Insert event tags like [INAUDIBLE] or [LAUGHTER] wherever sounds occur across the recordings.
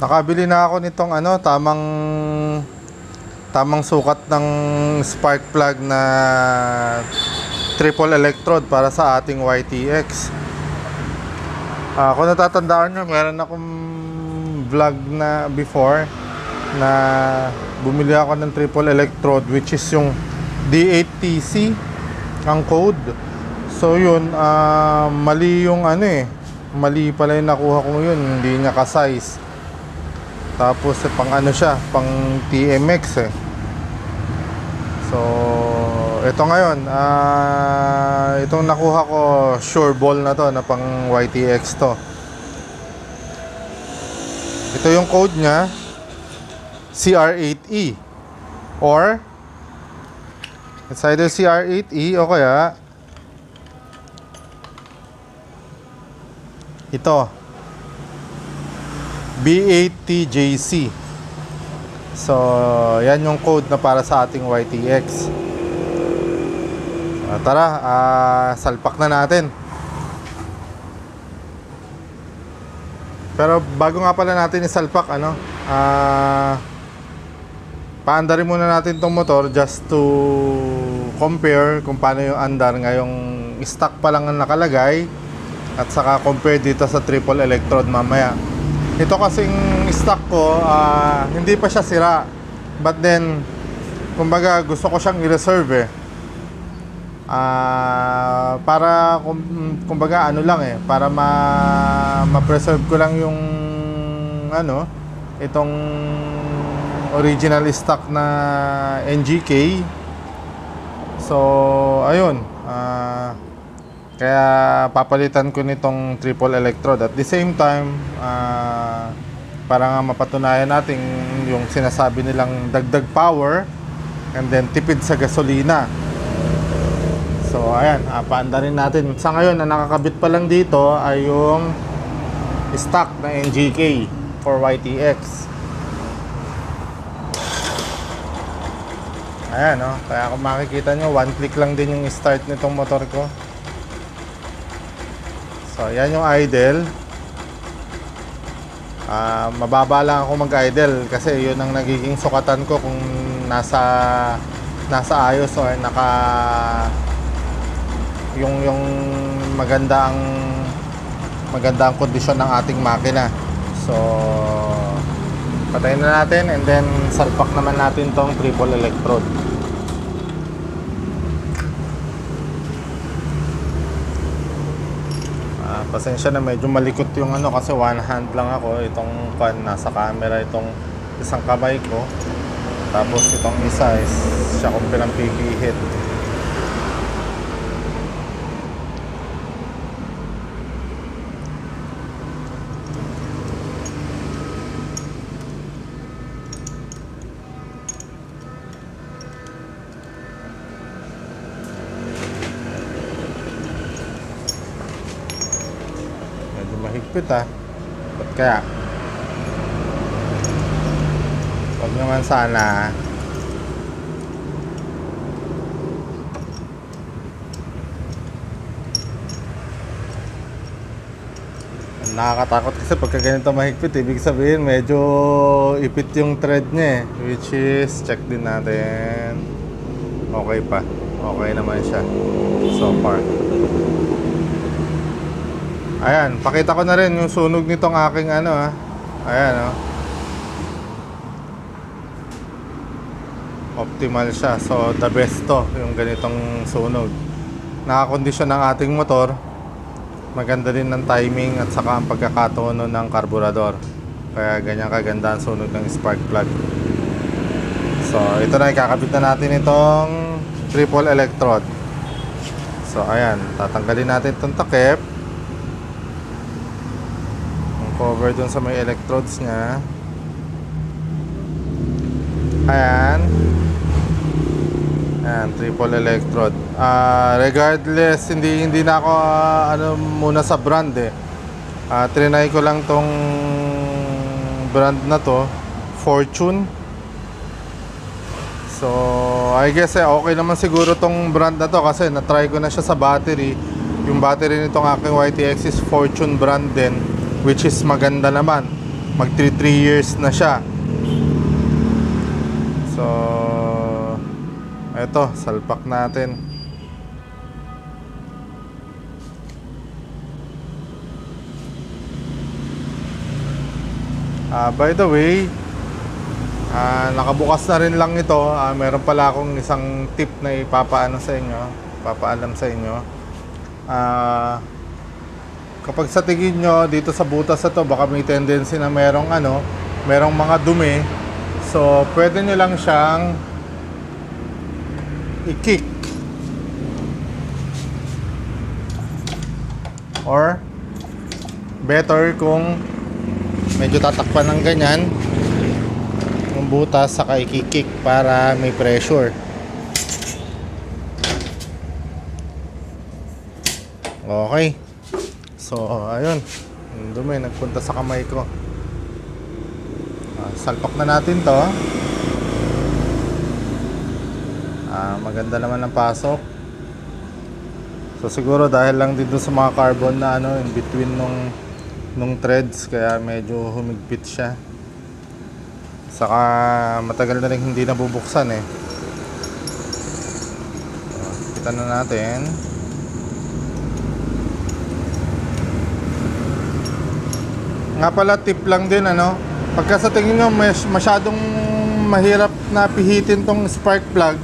Nakabili na ako nitong ano, tamang tamang sukat ng spark plug na triple electrode para sa ating YTX. Ah, kung natatandaan nyo, meron akong vlog na before na bumili ako ng triple electrode which is yung D8TC ang code. So yun, ah, mali yung ano eh. Mali pala yung nakuha ko yun, hindi niya ka-size. Tapos eh, pang ano siya, pang TMX eh. So, ito ngayon, ah itong nakuha ko, sure ball na to, na pang YTX to. Ito yung code niya, CR8E. Or, it's either CR8E o kaya, ito, B8TJC. So, yan yung code na para sa ating YTX. Ah, tara, ah, salpak na natin. Pero bago nga pala natin isalpak, ano, ah, paandarin muna natin tong motor just to compare kung paano yung andar ngayong stock pa lang ang nakalagay at saka compare dito sa triple electrode mamaya. Ito kasing stock ko, ah, hindi pa siya sira. But then, kumbaga gusto ko siyang i-reserve eh. Ah, para kum- kumbaga ano lang eh, para ma ma-preserve ko lang yung ano, itong original stock na NGK. So, ayun. Kaya papalitan ko nitong triple electrode. At the same time, ah, para nga mapatunayan natin yung sinasabi nilang dagdag power and then tipid sa gasolina. So, ayan, uh, paandarin natin. Sa ngayon, na nakakabit pa lang dito ay yung stock na NGK for YTX. Ayan, no? Kaya kung makikita nyo, one click lang din yung start nitong motor ko. So, yan yung idle. Ah, mababa lang ako mag-idle kasi yun ang nagiging sukatan ko kung nasa nasa ayos or naka yung yung maganda ang maganda ang kondisyon ng ating makina. So patayin na natin and then salpak naman natin tong triple electrode. Pasensya na medyo malikot yung ano kasi one hand lang ako. Itong pan nasa camera itong isang kamay ko. Tapos itong isa is siya kong pinampipihit. Medyo mahigpit ah. Ba't kaya? Huwag naman sana. Nakakatakot kasi pagka ganito mahigpit, ibig sabihin medyo ipit yung thread niya eh. Which is, check din natin. Okay pa. Okay naman siya. So far. Ayan, pakita ko na rin yung sunog nitong aking ano ah. Ayan oh. Optimal siya. So the best to, yung ganitong sunog. Nakakondisyon ng ating motor. Maganda din ng timing at saka ang pagkakatono ng karburador. Kaya ganyan kaganda ang sunog ng spark plug. So ito na ikakabit na natin itong triple electrode. So ayan, tatanggalin natin itong takip cover dun sa may electrodes niya. Ayan. Ayan triple electrode. Ah, regardless hindi hindi na ako ah, ano muna sa brand eh. Ah, trinay ko lang tong brand na to Fortune. So, I guess eh, okay naman siguro tong brand na to kasi na-try ko na siya sa battery. Yung battery nitong aking YTX is Fortune brand din, which is maganda naman. mag 3 years na siya. So, eto, salpak natin. Ah, by the way, ah, nakabukas na rin lang ito. Ah, meron pala akong isang tip na ipapaano sa inyo, papaalam sa inyo. Ah, kapag sa tingin nyo dito sa butas na to, baka may tendency na merong ano, merong mga dumi. So, pwede nyo lang siyang i-kick. Or, better kung medyo tatakpan ng ganyan yung butas saka i-kick para may pressure. Okay. So, ayun. Dumi, nagpunta sa kamay ko. Ah, salpak na natin to. Ah, maganda naman ang pasok. So, siguro dahil lang dito sa mga carbon na ano, in between nung, nung threads, kaya medyo humigpit siya. Saka matagal na rin hindi nabubuksan eh. So, kita na natin. Nga pala tip lang din ano. Pagka sa tingin nyo mas, masyadong mahirap na pihitin tong spark plug,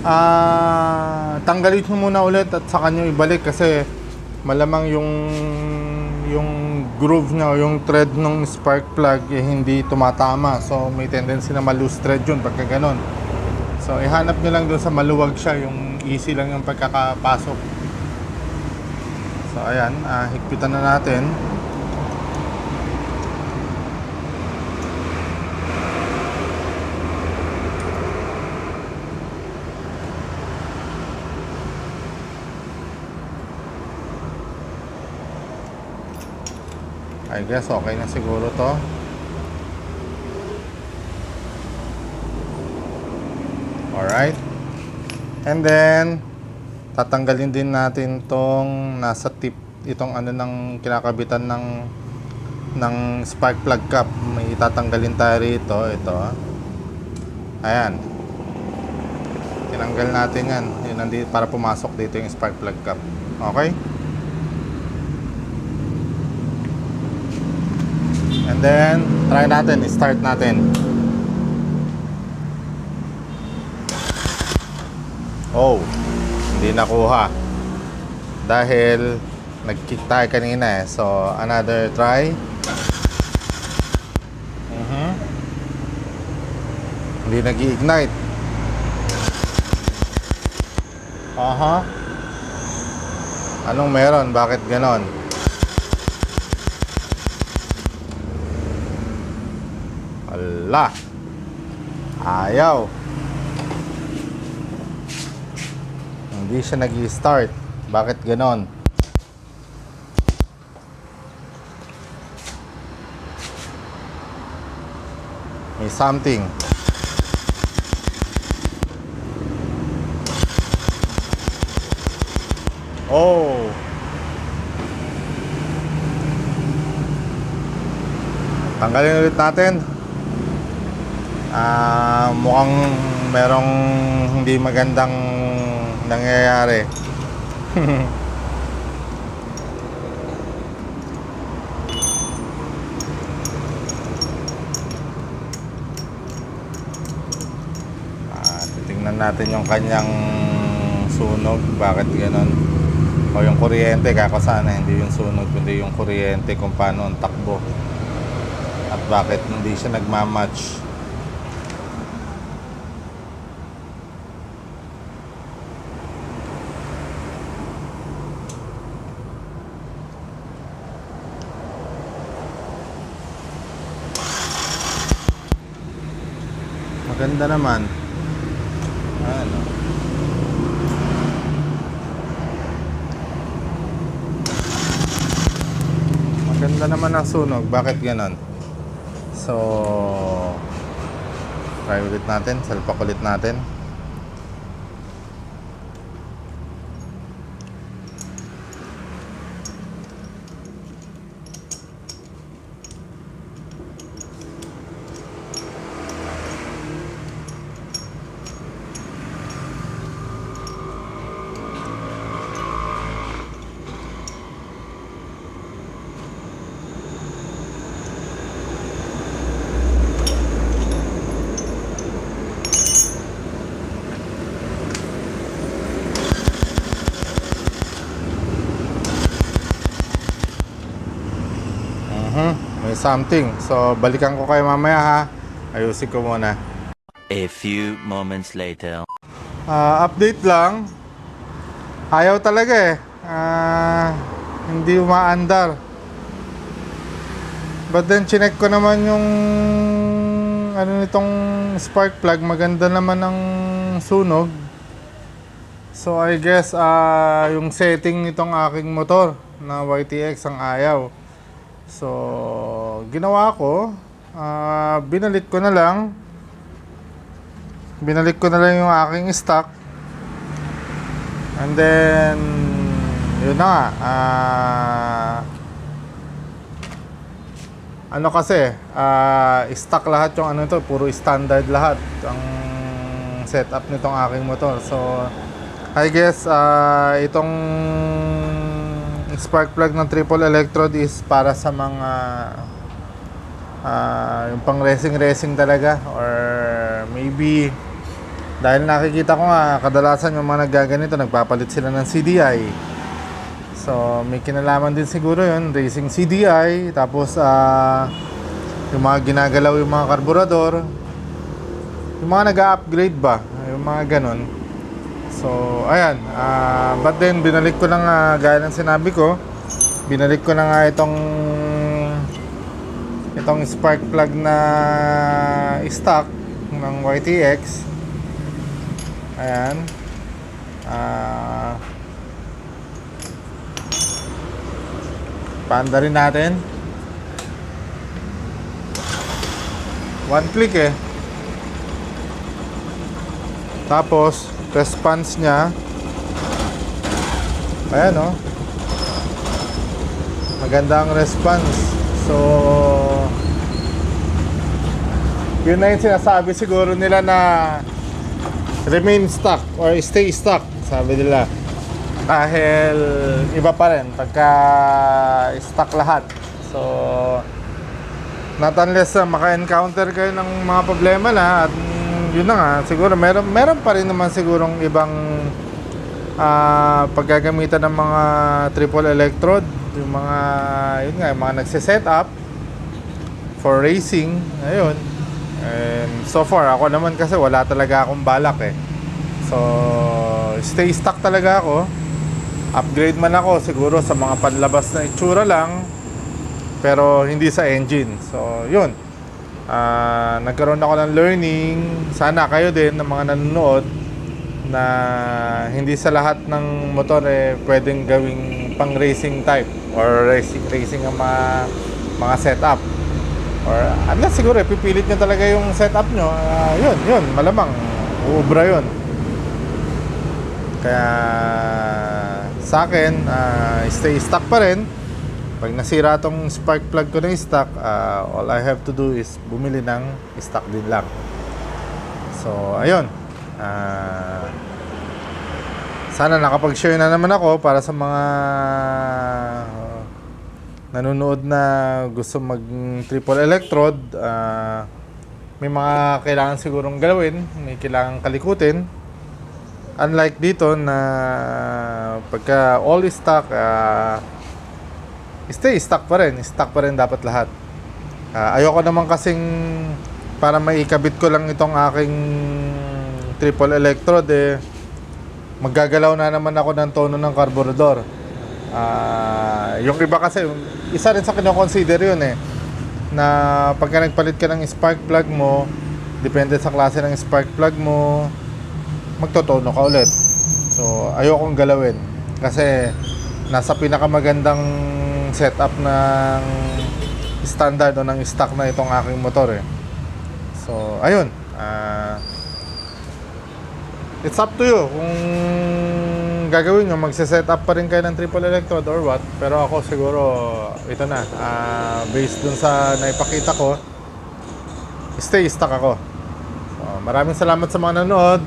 ah tanggalin nyo muna ulit at saka nyo ibalik kasi malamang yung yung groove niya yung thread ng spark plug eh, hindi tumatama. So may tendency na ma-loose thread yun pagka ganon. So ihanap nyo lang doon sa maluwag siya, yung easy lang yung pagkakapasok. So ayan, ah, higpitan na natin. I guess okay na siguro to. Alright. And then, tatanggalin din natin tong nasa tip, itong ano ng kinakabitan ng ng spark plug cap. May tatanggalin tayo rito. Ito. Ayan. Tinanggal natin yan. Yun, nandi- para pumasok dito yung spark plug cap. Okay? And then, try natin, start natin. Oh, hindi nakuha. Dahil nag-kick tayo kanina eh. So, another try. Mhm. Hindi nag-ignite. Aha. Anong meron? Bakit ganon? Ala. Ayaw. Hindi siya nag start Bakit ganon? May something. Oh. Tanggalin ulit natin. Ah, mukhang merong hindi magandang nangyayari. [LAUGHS] Ah, titingnan natin yung kanyang sunog, bakit ganon. O yung kuryente, kako sana hindi yung sunog, kundi yung kuryente kung paano ang takbo. At bakit hindi siya nagmamatch. Maganda naman. Ano? Maganda naman ang sunog. Bakit ganon? So, try ulit natin. Salpak ulit natin. Mhm, may something. So, balikan ko kayo mamaya ha. Ayusin ko muna. A few moments later. Ah, update lang. Ayaw talaga eh. Ah, hindi umaandar. But then chinek ko naman yung ano nitong spark plug, maganda naman ang sunog. So I guess ah yung setting nitong aking motor na YTX ang ayaw. So ginawa ko, ah, binalik ko na lang. Binalik ko na lang yung aking stock. And then yun na nga ah, ano kasi ah, stock lahat yung ano to puro standard lahat ang setup nitong aking motor. So I guess ah, itong spark plug ng triple electrode is para sa mga ah, yung pang racing racing talaga. Or maybe dahil nakikita ko nga kadalasan yung mga naggaganito nagpapalit sila ng CDI so may kinalaman din siguro yun racing CDI tapos ah, yung mga ginagalaw yung mga karburador. Yung mga nag-upgrade ba? Yung mga ganon so ayan ah, but then binalik ko na nga gaya ng sinabi ko binalik ko na nga itong itong spark plug na stock ng YTX ayan. Ah paanda rin natin. One click eh. Tapos response niya. Ayan oh. Maganda ang response so yun na yung sinasabi siguro nila na remain stuck or stay stuck sabi nila. Dahil iba pa rin pagka stuck lahat. So not unless uh, maka-encounter kayo ng mga problema na at yun na nga siguro meron, meron pa rin naman sigurong ibang ah paggagamitan ng mga triple electrode yung mga yun nga yung mga nagse-set up for racing ayun. And so far ako naman kasi wala talaga akong balak eh. So stay stuck talaga ako. Upgrade man ako siguro sa mga panlabas na itsura lang pero hindi sa engine. So yun. Ah, nagkaroon ako ng learning. Sana kayo din ng mga nanonood na hindi sa lahat ng motor eh pwedeng gawing pang racing type or racing racing ang mga mga setup. Or unless siguro eh, pipilit nyo talaga yung setup nyo. Ah, yun yun malamang. Uubra yun. Kaya sa akin ah, stay stuck pa rin. Pag nasira tong spark plug ko ng stock ah, all I have to do is bumili ng stock din lang. So ayun. Ah, sana nakapag-share na naman ako para sa mga nanonood na gusto mag triple electrode ah, may mga kailangan sigurong galawin may kailangan kalikutin. Unlike dito na pagka all stock ah, stay stock pa rin stock pa rin dapat lahat. Ah, ayoko naman kasing para maikabit ko lang itong aking triple electrode eh maggagalaw na naman ako ng tono ng karburador. Ah, yung iba kasi isa rin sa kino-consider yun eh na pagka nagpalit ka ng spark plug mo depende sa klase ng spark plug mo magtotono ka ulit. So, ayokong galawin kasi nasa pinakamagandang setup ng standard o ng stock na itong aking motor eh. So, ayun. Ah, it's up to you kung gagawin nyo, magse-set up pa rin kayo ng triple electrode or what. Pero ako siguro, ito na. ah, based dun sa naipakita ko, stay stuck ako. So, maraming salamat sa mga nanood.